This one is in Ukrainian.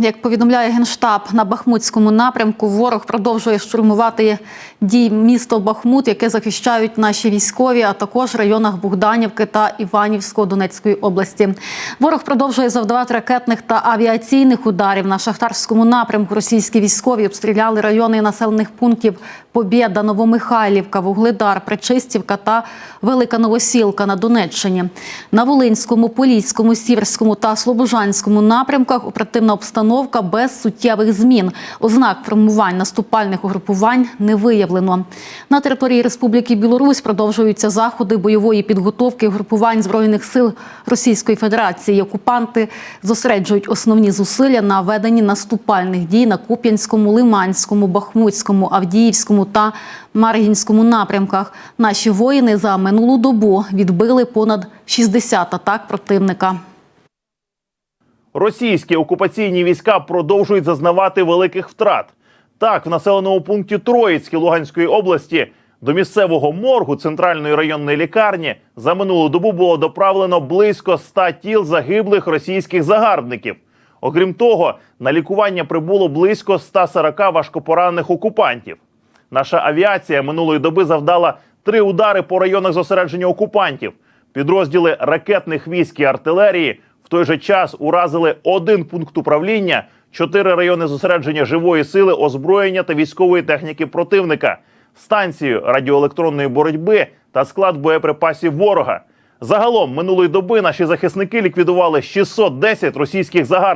Як повідомляє генштаб на Бахмутському напрямку, ворог продовжує штурмувати дій місто Бахмут, яке захищають наші військові, а також районах Богданівки та Іванівського Донецької області. Ворог продовжує завдавати ракетних та авіаційних ударів на шахтарському напрямку. Російські військові обстріляли райони населених пунктів Побєда, Новомихайлівка, Вугледар, Пречистівка та Велика Новосілка на Донеччині. На Волинському, Поліському, Сіверському та Слобожанському напрямках оперативна обстановка без суттєвих змін. Ознак формувань наступальних угрупувань не виявлено. На території Республіки Білорусь продовжуються заходи бойової підготовки угрупувань збройних сил Російської Федерації. Окупанти зосереджують основні зусилля на веденні наступальних дій на Куп'янському, Лиманському, Бахмутському, Авдіївському та Маргінському напрямках. Наші воїни за минулу добу відбили понад 60 атак противника. Російські окупаційні війська продовжують зазнавати великих втрат. Так, в населеному пункті Троїцьке Луганської області до місцевого моргу центральної районної лікарні за минулу добу було доправлено близько 100 тіл загиблих російських загарбників. Окрім того, на лікування прибуло близько 140 важкопоранених окупантів. Наша авіація минулої доби завдала три удари по районах зосередження окупантів. Підрозділи ракетних військ і артилерії в той же час уразили один пункт управління, чотири райони зосередження живої сили, озброєння та військової техніки противника, станцію радіоелектронної боротьби та склад боєприпасів ворога. Загалом минулої доби наші захисники ліквідували 610 російських загарбників.